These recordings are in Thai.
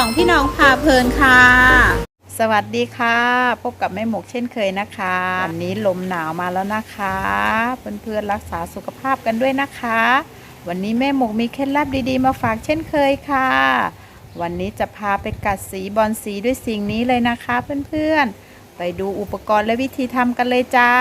องพี่น้องพาเพลินค่ะ สวัสดีค่ะ พบกับแม่หมกเช่นเคยนะคะวันนี้ลมหนาวมาแล้วนะคะ เพื่อนๆรักษาสุขภาพกันด้วยนะคะ วันนี้แม่หมกมีเคล็ดลับดีๆ มาฝากเช่นเคยค่ะ วันนี้จะพาไปกัดสีบอลสีด้วยสิ่งนี้เลยนะคะ เพื่อนๆ ไปดูอุปกรณ์และวิธีทำกันเลยจ้า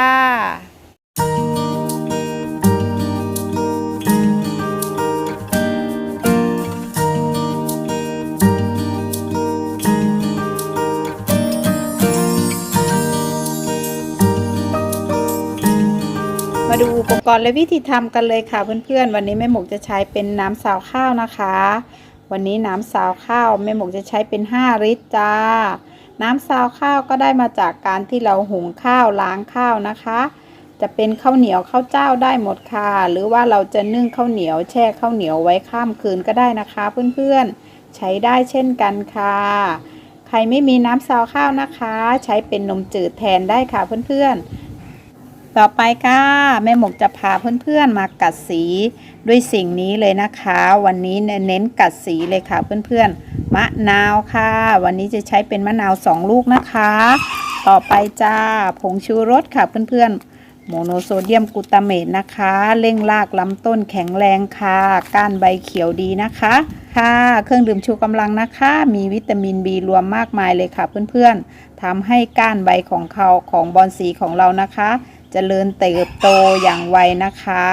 มาดูอุปกรณ์และวิธีทำกันเลยค่ะเพื่อนๆ วันนี้แม่หมกจะใช้เป็นน้ำสาวข้าวนะคะ วันนี้น้ำสาวข้าวแม่หมกจะใช้เป็น 5 ลิตรจ้า น้ำสาวข้าวก็ได้มาจากการที่เราหุงข้าวล้างข้าวนะคะ จะเป็นข้าวเหนียวข้าวเจ้าได้หมดค่ะ หรือว่าเราจะนึ่งข้าวเหนียวแช่ข้าวเหนียวไว้ข้ามคืนก็ได้นะคะ เพื่อนๆ ใช้ได้เช่นกันค่ะ ใครไม่มีน้ำซาวข้าวนะคะ ใช้เป็นนมจืดแทนได้ค่ะเพื่อนๆ ต่อไปค่ะแม่หมกจะพาเพื่อนๆมากัดสีด้วยสิ่งนี้เลยนะคะ วันนี้เน้นกัดสีเลยค่ะเพื่อนๆมะนาวค่ะ วันนี้จะใช้เป็นมะนาวสองลูกนะคะ ต่อไปจ้าผงชูรสค่ะเพื่อนๆโมโนโซเดียมกูตาเมตนะคะ เร่งรากลำต้นแข็งแรงค่ะ ก้านใบเขียวดีนะคะ ค่ะ เครื่องดื่มชูกำลังนะคะ มีวิตามิน B รวมมากมายเลยค่ะเพื่อนๆทำให้ก้านใบของเขาของบอนสีของเรานะคะ เจริญเติบโตอย่างไวนะคะ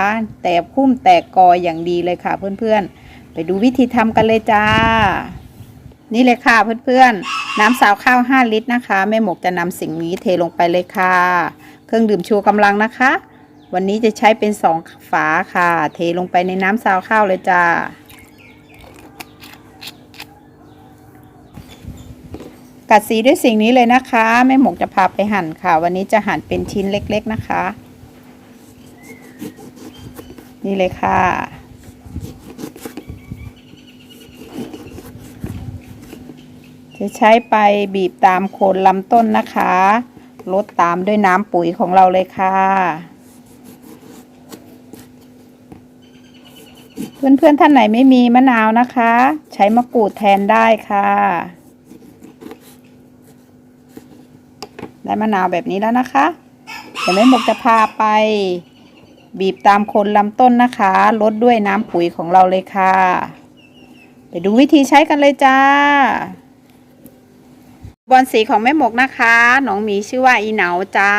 แต่พุ่มแตกกออย่างดีเลยค่ะเพื่อนๆ ไปดูวิธีทำกันเลยจ้า นี่เลยค่ะเพื่อนๆ น้ำสาวข้าว 5 ลิตรนะคะแม่หมกจะนำสิ่งนี้เทลงไปเลยค่ะ เครื่องดื่มชูกำลังนะคะ วันนี้จะใช้เป็น 2 ฝาค่ะ เทลงไปในน้ำซาวข้าวเลยจ้า กัดสีด้วยสิ่งนี้เลยนะคะแม่หมกจะพาไปหั่นค่ะ วันนี้จะหั่นเป็นชิ้นเล็ก ๆนะคะ นี่เลยค่ะ จะใช้ไปบีบตามโคนลำต้นนะคะลดตามด้วยน้ำปุ๋ยของเราเลยค่ะ เพื่อนๆท่านไหนไม่มีมะนาวนะคะ ใช้มะกรูดแทนได้ค่ะ ได้มะนาวแบบนี้แล้วนะคะ เดี๋ยวแม่หมกจะพาไป บีบตามคนลำต้นนะคะลดด้วยน้ำปุ๋ยของเราเลยค่ะ ไปดูวิธีใช้กันเลยจ้า บอลสีของแม่หมกนะคะน้องหมีชื่อว่าอีเหนาจ้า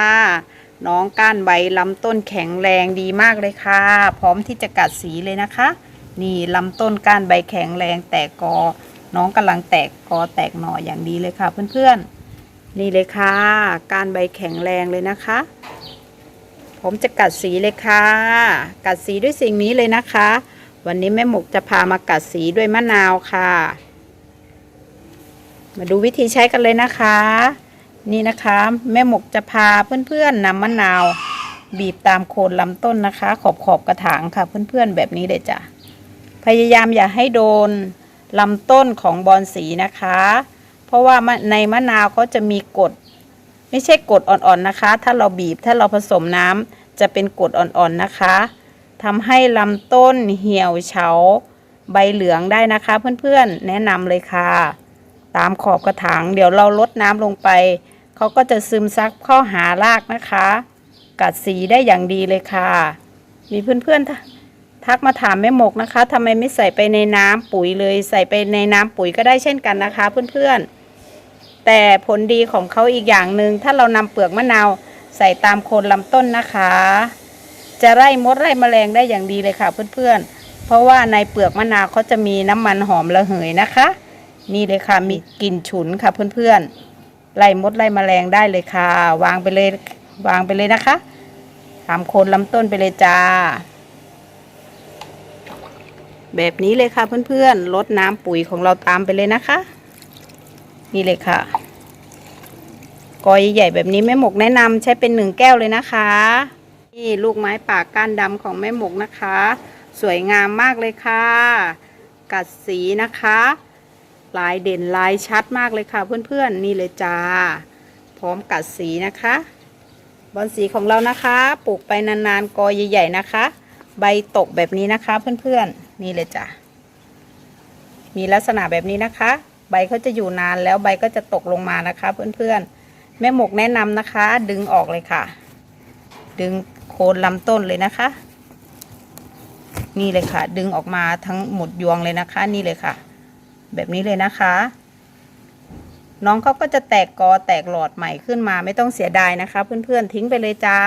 น้องก้านใบลำต้นแข็งแรงดีมากเลยค่ะ พร้อมที่จะกัดสีเลยนะคะ นี่ลำต้นก้านใบแข็งแรงแตกกอ น้องกำลังแตกกอแตกหน่ออย่างดีเลยค่ะเพื่อนๆ นี่เลยค่ะ กานใบแข็งแรงเลยนะคะ ผมจะกัดสีเลยค่ะ กัดสีด้วยสิ่งนี้เลยนะคะ วันนี้แม่หมกจะพามากัดสีด้วยมะนาวค่ะ มาดูวิธีใช้กันเลยนะคะ นี่นะคะ แม่หมกจะพาเพื่อนๆนำมะนาว บีบตามโคนลำต้นนะคะ ขอบขอบกระถางค่ะ เพื่อนๆแบบนี้เลยจ้ะพยายามอย่าให้โดนลำต้นของบอนสีนะคะ เพราะว่าในมะนาวเขาจะมีกรดไม่ใช่กรดอ่อนๆนะคะ ถ้าเราบีบถ้าเราผสมน้ำจะเป็นกรดอ่อนๆนะคะทำให้ลำต้นเหี่ยวเฉาใบเหลืองได้นะคะ เพื่อนๆแนะนำเลยค่ะ ตามขอบกระถางเดี๋ยวเราลดน้ำลงไปเขาก็จะซึมซับเข้าหารากนะคะ กัดสีได้อย่างดีเลยค่ะ มีเพื่อนๆทักมาถามแม่หมกนะคะทำไมไม่ใส่ไปในน้ำปุ๋ยเลย ใส่ไปในน้ำปุ๋ยก็ได้เช่นกันนะคะ เพื่อนๆ แต่ผลดีของเขาอีกอย่างหนึ่งถ้าเรานำเปลือกมะนาวใส่ตามโคนลำต้นนะคะ จะไล่มดไล่แมลงได้อย่างดีเลยค่ะเพื่อนๆ เพราะว่าในเปลือกมะนาวเขาจะมีน้ำมันหอมระเหยนะคะ นี่เลยค่ะมีกลิ่นฉุนค่ะเพื่อนๆไล่มดไล่แมลงได้เลยค่ะ วางไปเลยวางไปเลยนะคะตามโคนลำต้นไปเลยจ้า แบบนี้เลยค่ะเพื่อนๆลดน้ำปุ๋ยของเราตามไปเลยนะคะ นี่เลยค่ะกอใหญ่แบบนี้แม่หมกแนะนำใช้เป็นหนึ่งแก้วเลยนะคะ นี่ลูกไม้ป่าก้านดำของแม่หมกนะคะ สวยงามมากเลยค่ะ กัดสีนะคะ ลายเด่นลายชัดมากเลยค่ะ เพื่อนๆ นี่เลยจ้า พร้อมกัดสีนะคะ บอนสีของเรานะคะ ปลูกไปนานๆกอใหญ่ๆนะคะ ใบตกแบบนี้นะคะเพื่อนๆ นี่เลยจ้ะมีลักษณะแบบนี้นะคะ ใบเขาจะอยู่นานแล้วใบก็จะตกลงมานะคะ เพื่อนๆ แม่หมกแนะนำนะคะ ดึงออกเลยค่ะ ดึงโคนลำต้นเลยนะคะ นี่เลยค่ะ ดึงออกมาทั้งหมดยวงเลยนะคะ นี่เลยค่ะ แบบนี้เลยนะคะ น้องเขาก็จะแตกกอแตกหลอดใหม่ขึ้นมาไม่ต้องเสียดายนะคะ เพื่อนๆทิ้งไปเลยจ้า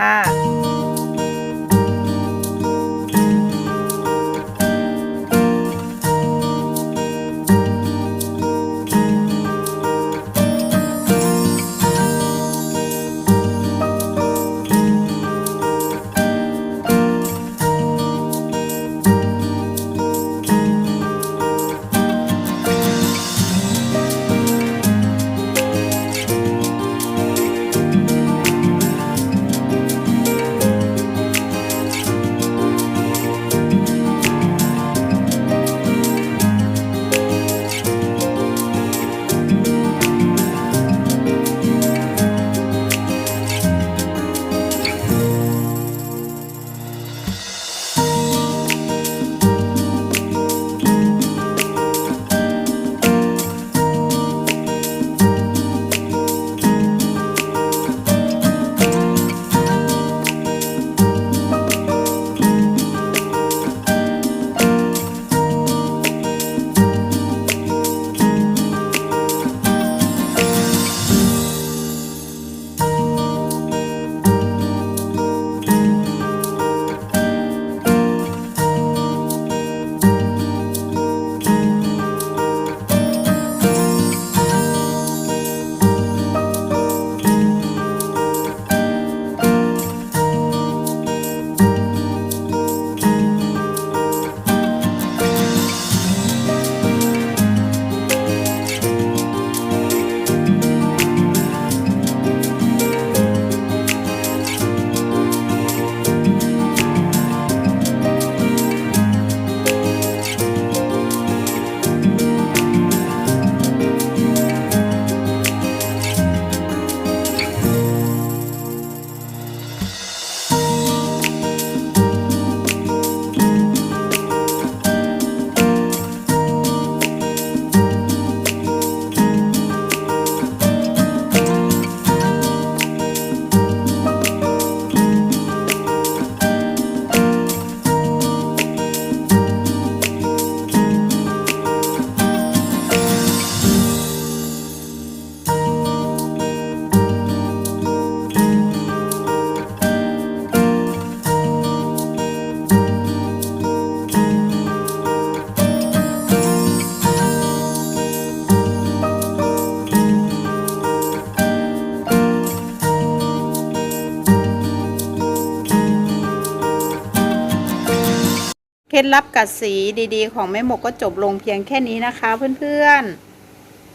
ล็ดลับกัดสีดีๆ ของแม่หมกก็จบลงเพียงแค่นี้นะคะเพื่อน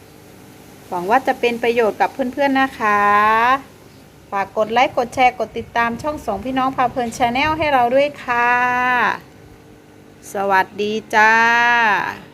ๆ หวังว่าจะเป็นประโยชน์กับเพื่อนๆนะคะ ฝากกดไลค์ กดแชร์ กดติดตามช่องสองพี่น้องพาเพลินชาแนลให้เราด้วยค่ะ สวัสดีจ้า